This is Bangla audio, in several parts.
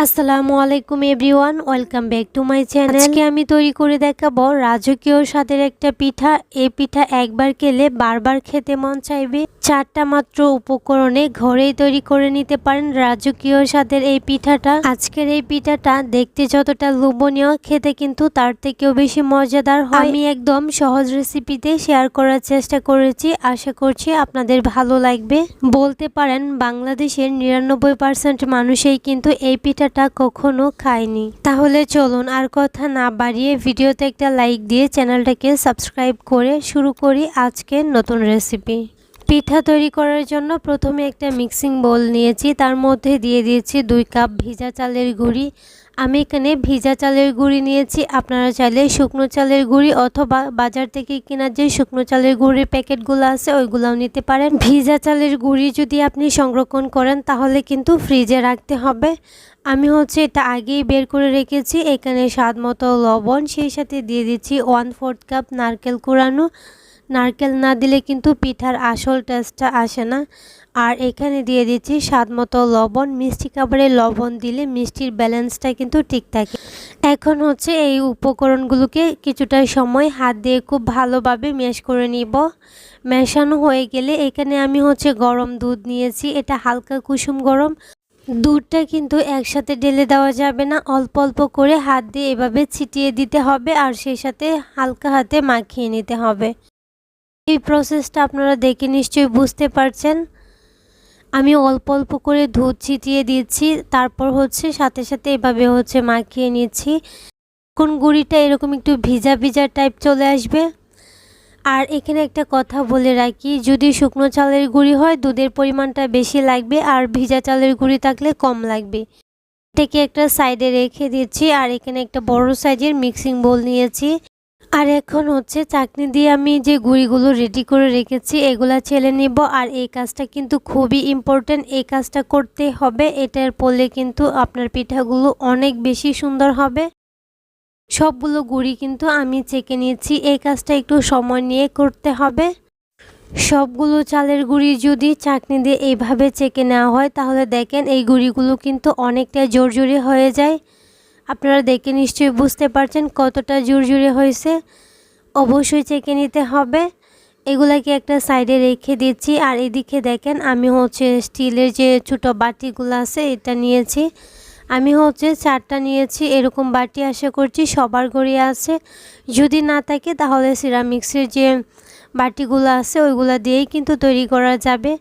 আসসালামু আলাইকুম everyone, welcome back to my channel. আজকে আমি তৈরি করে দেখাবো রাজকীয় স্বাদের একটা পিঠা। এই পিঠা একবার খেলে বারবার খেতে মন চাইবে। চারটা মাত্র উপকরণে ঘরেই তৈরি করে নিতে পারেন রাজকীয় স্বাদের এই পিঠাটা। আজকের এই পিঠাটা দেখতে যতটা লোভনীয়, খেতে কিন্তু তার থেকেও বেশি মজাদার হয়। আমি একদম সহজ রেসিপিতে শেয়ার করার চেষ্টা করেছি। আশা করছি আপনাদের ভালো লাগবে। বলতে পারেন, বাংলাদেশের নিরানব্বই পার্সেন্ট মানুষই কিন্তু এই পিঠাটা কখনো খাইনি তাহলে চলুন আর কথা না বাড়িয়ে ভিডিওতে একটা লাইক দিয়ে চ্যানেলটাকে সাবস্ক্রাইব করে শুরু করি আজকের নতুন রেসিপি পিঠা তৈরি করার জন্য প্রথমে একটা মিক্সিং বোল নিয়েছি। তার মধ্যে দিয়ে দিয়েছি দুই কাপ ভিজা চালের গুঁড়ি আমি এখানে ভিজা চালের গুঁড়ি নিয়েছি। আপনারা চাইলে শুকনো চালের গুঁড়ি অথবা বাজার থেকে কেনার যে শুকনো চালের গুঁড়ির প্যাকেটগুলো আছে, ওইগুলোও নিতে পারেন। ভিজা চালের গুঁড়ি যদি আপনি সংরক্ষণ করেন, তাহলে কিন্তু ফ্রিজে রাখতে হবে। আমি হচ্ছে এটা আগেই বের করে রেখেছি। এখানে স্বাদ মতো লবণ, সেই সাথে দিয়ে দিচ্ছি ওয়ান ফোর্থ কাপ নারকেল কুড়ানো। নারকেল না দিলে কিন্তু পিঠার আসল টেস্টটা আসে না। আর এখানে দিয়ে দিচ্ছি স্বাদ মতো লবণ। মিষ্টি খাবারে লবণ দিলে মিষ্টির ব্যালেন্সটা কিন্তু ঠিক থাকে। এখন হচ্ছে এই উপকরণগুলোকে কিছুটা সময় হাত দিয়ে খুব ভালোভাবে ম্যাশ করে নিব। মেশানো হয়ে গেলে এখানে আমি হচ্ছে গরম দুধ নিয়েছি। এটা হালকা কুসুম গরম। দুধটা কিন্তু একসাথে ঢেলে দেওয়া যাবে না। অল্প অল্প করে হাত দিয়ে এভাবে ছিটিয়ে দিতে হবে আর সেই সাথে হালকা হাতে মাখিয়ে নিতে হবে। এই প্রসেসটা আপনারা দেখে নিশ্চয়ই বুঝতে পারছেন। আমি অল্প অল্প করে দুধ ছিটিয়ে দিচ্ছি, তারপর হচ্ছে সাথে সাথে এভাবে হচ্ছে মাখিয়ে নিচ্ছি। কোন গুঁড়িটা এরকম একটু ভিজা ভিজা টাইপ চলে আসবে। আর এখানে একটা কথা বলে রাখি, যদি শুকনো চালের গুঁড়ি হয়, দুধের পরিমাণটা বেশি লাগবে আর ভিজা চালের গুঁড়ি থাকলে কম লাগবে। এটাকে একটা সাইডে রেখে দিচ্ছি, আর এখানে একটা বড় সাইজের মিক্সিং বোল নিয়েছি। আর এখন হচ্ছে চাকনি দিয়ে আমি যে গুঁড়িগুলো রেডি করে রেখেছি, এগুলা ছেলে নিব। আর এই কাজটা কিন্তু খুবই ইম্পর্টেন্ট এই কাজটা করতে হবে। এটার পরলে কিন্তু আপনার পিঠাগুলো অনেক বেশি সুন্দর হবে। সবগুলো গুঁড়ি কিন্তু আমি চেকে নিয়েছি, এই কাজটা একটু সময় নিয়ে করতে হবে। সবগুলো চালের গুঁড়ি যদি চাকনি দিয়ে এইভাবে চেকে নেওয়া হয়, তাহলে দেখেন এই গুঁড়িগুলো কিন্তু অনেকটা জোরজোরে হয়ে যায়। আপনারা দেখে নিশ্চয়ই বুঝতে পারছেন কতটা জোরজোরে হয়েছে। অবশ্যই চেকে নিতে হবে। এগুলাকে একটা সাইডে রেখে দিচ্ছি। আর এদিকে দেখেন, আমি হচ্ছে স্টিলের যে ছোটো বাটিগুলো আছে, এটা নিয়েছি। আমি হচ্ছে চারটা নিয়েছি, এরকম বাটি আশা করছি সবার ঘরে আছে। যদি না থাকে, তাহলে সিরামিক্সের যে বাটিগুলো আছে, ওইগুলো দিয়েই কিন্তু তৈরি করা যাবে।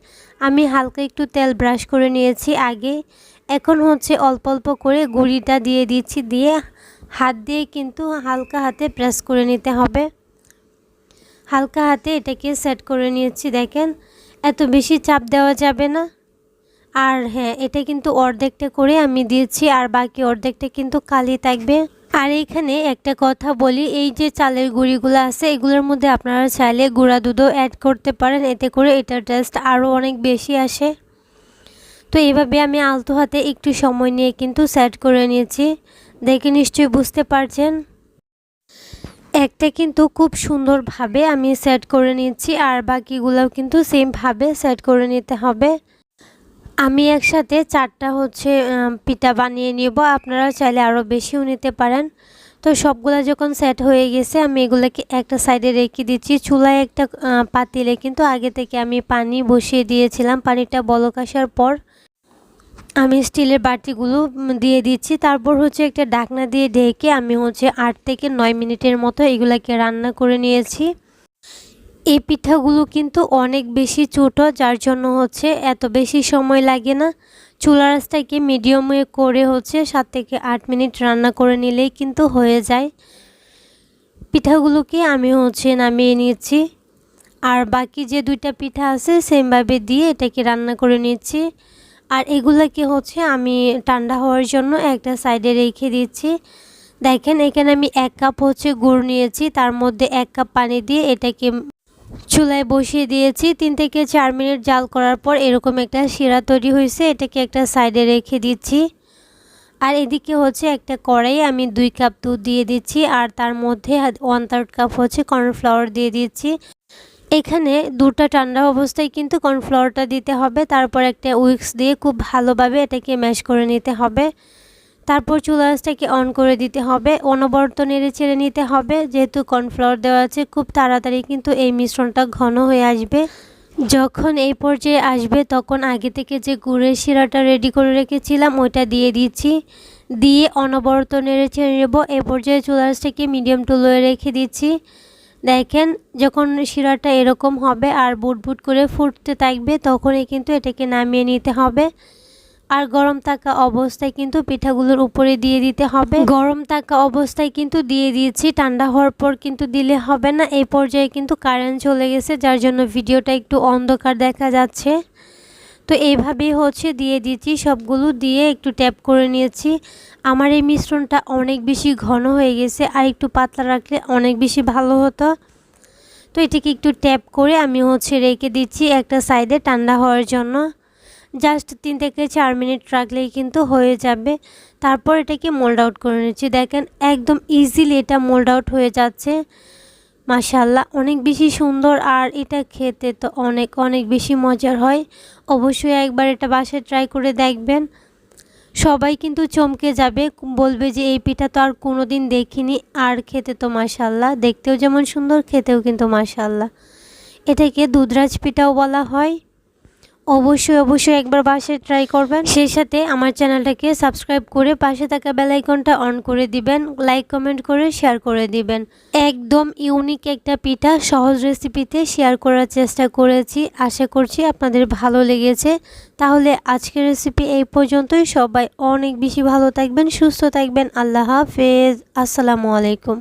আমি হালকা একটু তেল ব্রাশ করে নিয়েছি আগে। এখন হচ্ছে অল্প অল্প করে গুঁড়িটা দিয়ে দিচ্ছি, দিয়ে হাত দিয়ে কিন্তু হালকা হাতে প্রেস করে নিতে হবে। হালকা হাতে এটাকে সেট করে নিয়েছি, দেখেন। এত বেশি চাপ দেওয়া যাবে না। আর হ্যাঁ এটা কিন্তু অর্ধেকটা করে আমি দিয়েছি, আর বাকি অর্ধেকটা কিন্তু কালি থাকবে। আর এইখানে একটা কথা বলি, এই যে চালের গুঁড়িগুলো আছে, এগুলোর মধ্যে আপনারা চাইলে গুঁড়া দুধও অ্যাড করতে পারেন, এতে করে এটার টেস্ট আরও অনেক বেশি আসে। তো এইভাবে আমি আলতো হাতে একটু সময় নিয়ে কিন্তু সেট করে নিয়েছি। দেখে নিশ্চয়ই বুঝতে পারছেন। একটা কিন্তু খুব সুন্দরভাবে আমি সেট করে নিচ্ছি আর বাকিগুলোও কিন্তু সেমভাবে সেট করে নিতে হবে। আমি একসাথে চারটা হচ্ছে পিঠা বানিয়ে নিব। আপনারা চাইলে আরও বেশিও নিতে পারেন। তো সবগুলো যখন সেট হয়ে গেছে, আমি এগুলোকে একটা সাইডে রেখে দিচ্ছি। চুলায় একটা পাতিলে কিন্তু আগে থেকে আমি পানি বসিয়ে দিয়েছিলাম। পানিটা বলক আসার পর আমি স্টিলের বাটিগুলো দিয়ে দিচ্ছি। তারপর হচ্ছে একটা ডাকনা দিয়ে ঢেকে আমি হচ্ছে আট থেকে নয় মিনিটের মতো এগুলাকে রান্না করে নিয়েছি। এই পিঠাগুলো কিন্তু অনেক বেশি ছোটো, যার জন্য হচ্ছে এত বেশি সময় লাগে না। চুলা রাসটাকে মিডিয়ামে করে হচ্ছে সাত থেকে আট মিনিট রান্না করে নিলেই কিন্তু হয়ে যায়। পিঠাগুলোকে আমি হচ্ছে নামিয়ে নিয়েছি আর বাকি যে দুইটা পিঠা আছে সেমভাবে দিয়ে এটাকে রান্না করে নিচ্ছি। আর এগুলোকে হচ্ছে আমি ঠান্ডা হওয়ার জন্য একটা সাইডে রেখে দিচ্ছি। দেখেন, এখানে আমি এক কাপ হচ্ছে গুড় নিয়েছি, তার মধ্যে এক কাপ পানি দিয়ে এটাকে চুলায় বসিয়ে দিয়েছি। তিন থেকে চার মিনিট জাল করার পর এরকম একটা শিরা তৈরি হয়েছে, এটাকে একটা সাইডে রেখে দিচ্ছি। আর এদিকে হচ্ছে একটা কড়াই আমি দুই কাপ দুধ দিয়ে দিচ্ছি, আর তার মধ্যে ওয়ান থার্ড কাপ হচ্ছে কর্নফ্লাওয়ার দিয়ে দিচ্ছি। এখানে দুটা ঠান্ডা অবস্থায় কিন্তু কর্নফ্লাওয়ারটা দিতে হবে, তারপর একটা উইক্স দিয়ে খুব ভালোভাবে এটাকে ম্যাশ করে নিতে হবে। তারপর চুলাসটাকে অন করে দিতে হবে, অনবরত নেড়ে ছেড়ে নিতে হবে। যেহেতু কর্নফ্লাওয়ার দেওয়া আছে, খুব তাড়াতাড়ি কিন্তু এই মিশ্রণটা ঘন হয়ে আসবে। যখন এই পর্যায়ে আসবে, তখন আগে থেকে যে গুড়ের শিরাটা রেডি করে রেখেছিলাম, ওইটা দিয়ে দিচ্ছি। দিয়ে অনবরত নেড়ে ছেড়ে নেব। এ পর্যায়ে চুলাসটাকে মিডিয়াম টু লোয়ে রেখে দিচ্ছি। দেখেন যখন শিরাটা এরকম হবে আর বুটবুট বুট করে ফুটতে থাকবে, তখনই কিন্তু এটাকে নামিয়ে নিতে হবে। আর গরম থাকা অবস্থায় কিন্তু পিঠাগুলোর উপরে দিয়ে দিতে হবে। গরম থাকা অবস্থায় কিন্তু দিয়ে দিয়েছি, ঠান্ডা হওয়ার পর কিন্তু দিলে হবে না। এই পর্যায়ে কিন্তু কারেন্ট চলে গেছে, যার জন্য ভিডিওটা একটু অন্ধকার দেখা যাচ্ছে। তো এইভাবেই হচ্ছে দিয়ে দিচ্ছি সবগুলো দিয়ে একটু ট্যাপ করে নিয়েছি। আমার এই মিশ্রণটা অনেক বেশি ঘন হয়ে গেছে আর একটু পাতলা রাখলে অনেক বেশি ভালো হতো। তো এটাকে একটু ট্যাপ করে আমি হচ্ছে রেখে দিচ্ছি একটা সাইডে ঠান্ডা হওয়ার জন্য। জাস্ট তিন থেকে চার মিনিট রাখলেই কিন্তু হয়ে যাবে। তারপর এটাকে মোল্ড আউট করে নিচ্ছি। দেখেন, একদম ইজিলি এটা মোল্ড আউট হয়ে যাচ্ছে। মাশাল্লাহ অনেক বেশি সুন্দর আর এটা খেতে তো অনেক অনেক বেশি মজার হয়। অবশ্যই একবার এটা বাসায় ট্রাই করে দেখবেন। সবাই কিন্তু চমকে যাবে, বলবে যে এই পিঠা তো আর কোনো দিন দেখিনি, আর খেতে তো মাশাল্লাহ দেখতেও যেমন সুন্দর, খেতেও কিন্তু মাশাল্লাহ এটাকে দুধরাজ পিঠাও বলা হয়। অবশ্যই অবশ্যই একবার বাসে ট্রাই করবেন। সেই সাথে আমার চ্যানেলটাকে সাবস্ক্রাইব করে পাশে থাকা বেলাইকনটা অন করে দিবেন লাইক কমেন্ট করে শেয়ার করে দিবেন। একদম ইউনিক একটা পিঠা, সহজ রেসিপিতে শেয়ার করার চেষ্টা করেছি। আশা করছি আপনাদের ভালো লেগেছে। তাহলে আজকের রেসিপি এই পর্যন্তই। সবাই অনেক বেশি ভালো থাকবেন, সুস্থ থাকবেন। আল্লাহ হাফেজ। আসসালামু আলাইকুম।